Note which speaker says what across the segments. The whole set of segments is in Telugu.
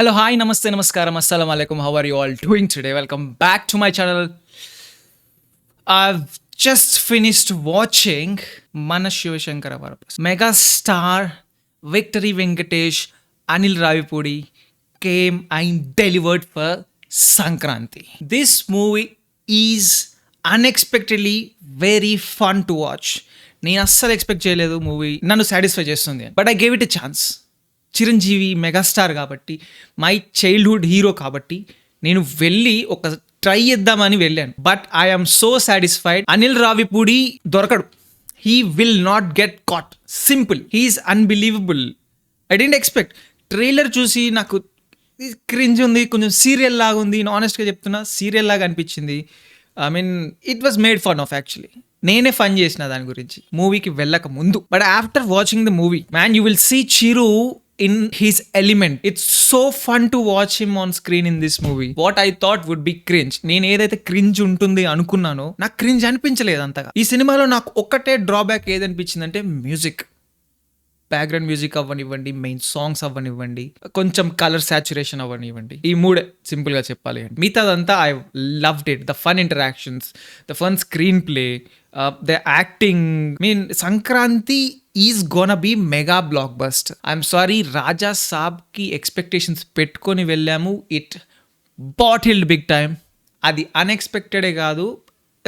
Speaker 1: హలో హాయ్ నమస్తే నమస్కారం అస్సలం అలైకుమ్ how are you all doing today welcome back to my channel just finished watching మన Shivashankara వరపస్ mega star victory Venkatesh Anil Ravipudi came and delivered for Sankranti this movie is unexpectedly very fun to watch నేను అస్సలు ఎక్స్పెక్ట్ చేయలేదు మూవీ నన్ను సాటిస్ఫై చేస్తుంది but I gave it a chance Chiranjeevi megastar కాబట్టి మై చైల్డ్హుడ్ హీరో కాబట్టి నేను వెళ్ళి ఒక ట్రై చేద్దామని వెళ్ళాను. But I'm so satisfied. Anil Ravipudi దొరకడు. He will not get caught. Simple. He's unbelievable. I didn't expect. Trailer చూసి నాకు క్రింజ్ ఉంది కొంచెం సీరియల్ లాగా ఉంది. ఆనెస్ట్గా చెప్తున్నా సీరియల్ లాగా అనిపించింది. I mean it was made fun of actually నేనే ఫన్ చేసిన దాని గురించి. మూవీకి వెళ్ళక ముందు. But after watching the movie man you will see Chiru in his element it's so fun to watch him on screen in this movie what I thought would be cringe నేను ఏదైతే క్రింజ్ ఉంటుంది అనుకున్నానో నాకు క్రింజ్ అనిపించలేదు అంతగా. ఈ సినిమాలో నాకు ఒక్కటే డ్రాబ్యాక్ ఏదనిపించిందంటే మ్యూజిక్ బ్యాక్గ్రౌండ్ మ్యూజిక్ అవ్వనివ్వండి మెయిన్ సాంగ్స్ అవ్వనివ్వండి కొంచెం కలర్ సాచురేషన్ అవ్వనివ్వండి. ఈ మూడే సింపుల్గా చెప్పాలి అంటే. మిగతాదంతా I loved it the fun interactions the fun screenplay the acting mean Sankranti is gonna be mega block bust I'm sorry Raja సాబ్కి expectations పెట్టుకొని వెళ్ళాము. ఇట్ బాటిల్డ్ బిగ్ టైమ్ అది అన్ఎక్స్పెక్టెడే కాదు.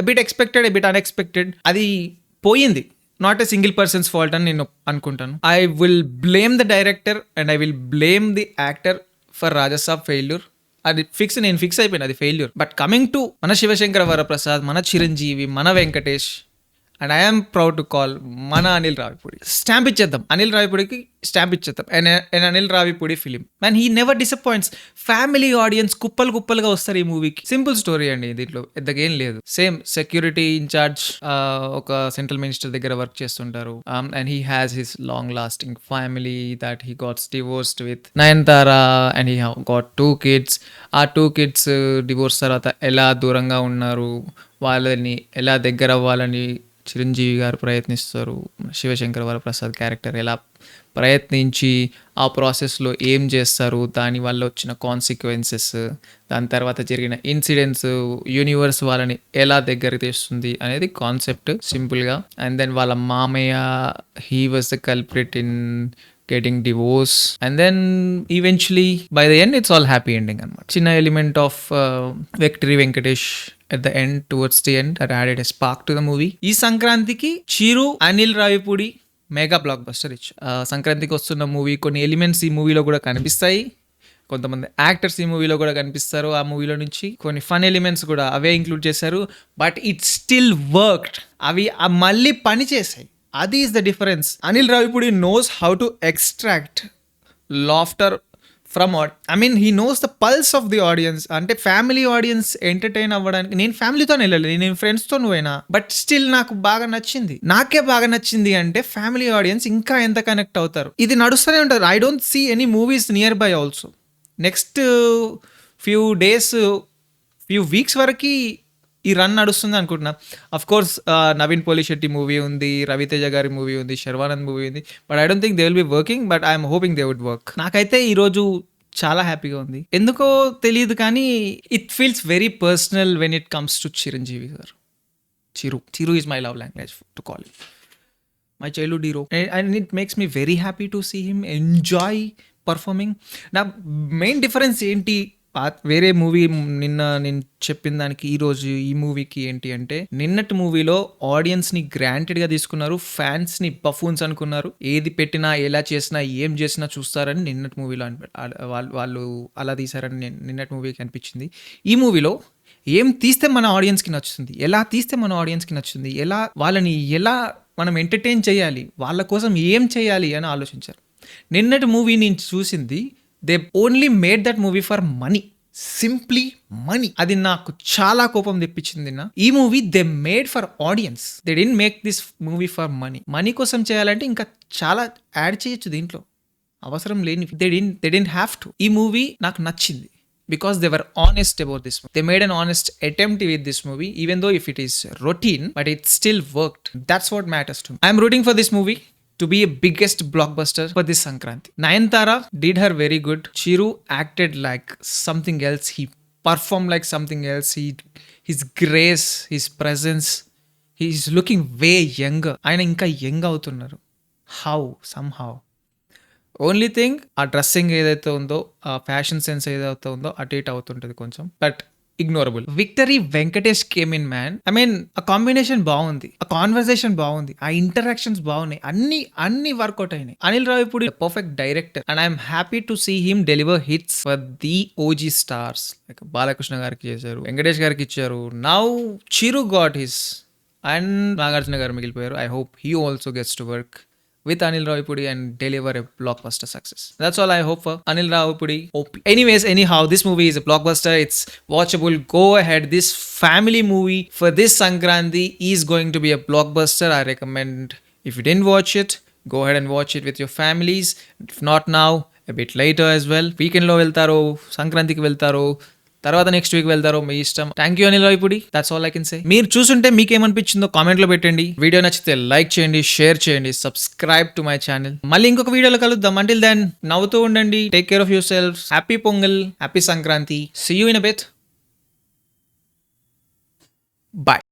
Speaker 1: బిట్ ఎక్స్పెక్టెడ్ బిట్ అన్ఎక్స్పెక్టెడ్ అది పోయింది. Not a single person's fault అని నేను అనుకుంటాను. I will blame the director and I will blame the actor for Rajasaab failure అది ఫిక్స్ నేను ఫిక్స్ అయిపోయిన అది ఫెయిల్యూర్ బట్ కమింగ్ టు మన శివశంకర వరప్రసాద్ మన చిరంజీవి మన Venkatesh and I'm proud to call మన అనిల్ రావిపూడి స్టాంప్ ఇచ్చేద్దాం. అనిల్ రావిపూడికి స్టాంప్ ఇచ్చేద్దాం. And Anil Ravipudi film and he never disappoints family audience కుప్పలు కుప్పలుగా వస్తారు ఈ మూవీకి సింపుల్ స్టోరీ అండి దీంట్లో. పెద్దగేం లేదు. సేమ్ సెక్యూరిటీ ఇన్ఛార్జ్ ఒక సెంట్రల్ మినిస్టర్ దగ్గర వర్క్ చేస్తుంటారు. And he has his long lasting family that he gots divorced with Nayanthara and he got two kids ఆ టూ కిడ్స్ డివోర్స్ తర్వాత ఎలా దూరంగా ఉన్నారు? వాళ్ళని ఎలా దగ్గర అవ్వాలని చిరంజీవి గారు ప్రయత్నిస్తారు శివశంకర్ వరప్రసాద్ క్యారెక్టర్ ఎలా ప్రయత్నించి ఆ ప్రాసెస్లో ఏం చేస్తారు దాని వల్ల వచ్చిన కాన్సిక్వెన్సెస్ దాని తర్వాత జరిగిన ఇన్సిడెంట్స్ యూనివర్స్ వాళ్ళని ఎలా దగ్గర తెస్తుంది అనేది కాన్సెప్ట్ సింపుల్గా అండ్ దెన్ వాళ్ళ మామయ్య he was the culprit in getting divorce and then eventually by the end it's all happy ending అనమాట చిన్న element of victory Venkatesh at the end towards the end that added a spark to the movie ఈ సంక్రాంతికి Chiru Anil Ravipudi mega blockbuster ఇచ్ సంక్రాంతికి వస్తున్న మూవీ కొన్ని ఎలిమెంట్స్ ఈ మూవీలో కూడా కనిపిస్తాయి. కొంతమంది యాక్టర్స్ ఈ మూవీలో కూడా కనిపిస్తారు ఆ మూవీలో నుంచి. కొన్ని ఫన్ ఎలిమెంట్స్ కూడా అవే ఇంక్లూడ్ చేశారు. బట్ ఇట్ స్టిల్ వర్క్డ్ అవి మళ్ళీ పని చేశాయి. అది is the difference Anil Ravipudi knows how to extract laughter from I mean he knows the pulse of the audience అంటే ఫ్యామిలీ ఆడియన్స్ ఎంటర్టైన్ అవ్వడానికి నేను ఫ్యామిలీతో వెళ్ళలేదు. నేను ఫ్రెండ్స్తో పోయినా బట్ స్టిల్ నాకు బాగా నచ్చింది. నాకే బాగా నచ్చింది అంటే ఫ్యామిలీ ఆడియన్స్ ఇంకా ఎంత కనెక్ట్ అవుతారు? ఇది నడుస్తూనే ఉంటారు I don't see any movies nearby also next few days few weeks వరకు ఈ రన్ నడుస్తుంది అనుకుంటున్నా. అఫ్ కోర్స్ నవీన్ పోలి శెట్టి మూవీ ఉంది రవితేజ గారి మూవీ ఉంది శర్వానంద్ మూవీ ఉంది but I don't think they will be working but I'm hoping they would work నాకైతే ఈరోజు చాలా హ్యాపీగా ఉంది. ఎందుకో తెలియదు కానీ it feels very personal when it comes to Chiranjeevi garu. Chiru Chiru is my love language to call it my childhood hero and it makes me very happy to see him enjoy performing నా మెయిన్ డిఫరెన్స్ ఏంటి? వేరే మూవీ నిన్న నేను చెప్పిన దానికి ఈ రోజు ఈ మూవీకి ఏంటి అంటే నిన్నటి మూవీలో ఆడియన్స్ని గ్రాంటెడ్గా తీసుకున్నారు ఫ్యాన్స్ని బఫూన్స్ అనుకున్నారు ఏది పెట్టినా ఎలా చేసినా ఏం చేసినా చూస్తారని నిన్నటి మూవీలో వాళ్ళు వాళ్ళు అలా తీశారని నిన్నటి మూవీకి అనిపించింది. ఈ మూవీలో ఏం తీస్తే మన ఆడియన్స్కి నచ్చుతుంది ఎలా తీస్తే మన ఆడియన్స్కి నచ్చుతుంది ఎలా వాళ్ళని ఎలా మనం ఎంటర్టైన్ చేయాలి వాళ్ళ కోసం ఏం చేయాలి అని ఆలోచించారు. నిన్నటి మూవీ నేను చూసింది they only made that movie for money simply money అది నాకు చాలా కోపం తెప్పించింది నా. ఈ movie they made for audience they didn't make this movie for money money కోసం చేయాలంటే ఇంకా చాలా యాడ్ చేయొచ్చు దీంట్లో. అవసరం లేని they didn't they didn't have to ఈ మూవీ నాకు నచ్చింది. Because they were honest about this they made an honest attempt with this movie even though if it is routine but it still worked that's what matters to I'm rooting for this movie to be biggest blockbuster for this Sankranti Nayanthara did her very good Chiru acted like something else he perform like something else he his grace his presence he's looking way young ఆయన ఇంకా యంగ్ అవుతున్నారు. How some how only thing ఆ డ్రెస్సింగ్ ఏదైతే ఉందో ఆ ఫ్యాషన్ సెన్స్ ఏదైతే ఉందో అటు ఇటు అవుతుంటుంది కొంచెం. But ignorable victory Venkatesh came in man I mean ఆ కాంబినేషన్ బాగుంది. ఆ కాన్వర్సేషన్ బాగుంది. ఆ ఇంటరాక్షన్స్ బాగున్నాయి. అన్ని అన్ని వర్కౌట్ అయినాయి. అనిల్ రావు ఇప్పుడు perfect director and I'm happy to see him deliver hits for the OG stars like Balakrishna గారికి చేశారు వెంకటేష్ గారికి ఇచ్చారు. Now Chiru got his and Nagarjuna garu మిగిలిపోయారు. I hope he also gets to work with Anil Ravipudi and deliver a blockbuster success. That's all I hope for. Anil Ravipudi. OP. Anyways, anyhow, this movie is a blockbuster. It's watchable. Go ahead. This family movie for this Sankranti is going to be a blockbuster. I recommend if you didn't watch it, go ahead and watch it with your families. If not now, a bit later as well. వీకెండ్లో వెళ్తారో సంక్రాంతికి వెళ్తారో తర్వాత నెక్స్ట్ వీక్ వెళ్తారో మీ ఇష్టం. థ్యాంక్ యూ అనిల్ ఇప్పుడు that's all I can say మీరు చూసుంటే మీకేమనిపించిందో కామెంట్లో పెట్టండి. వీడియో నచ్చితే లైక్ చేయండి షేర్ చేయండి సబ్స్క్రైబ్ టు మై ఛానల్ మళ్ళీ ఇంకొక వీడియోలో కలుద్దాం. అంటిల్ దెన్ నవ్వుతూ ఉండండి. Take care of yourself happy Pongal happy Sankranti see you in a bit bye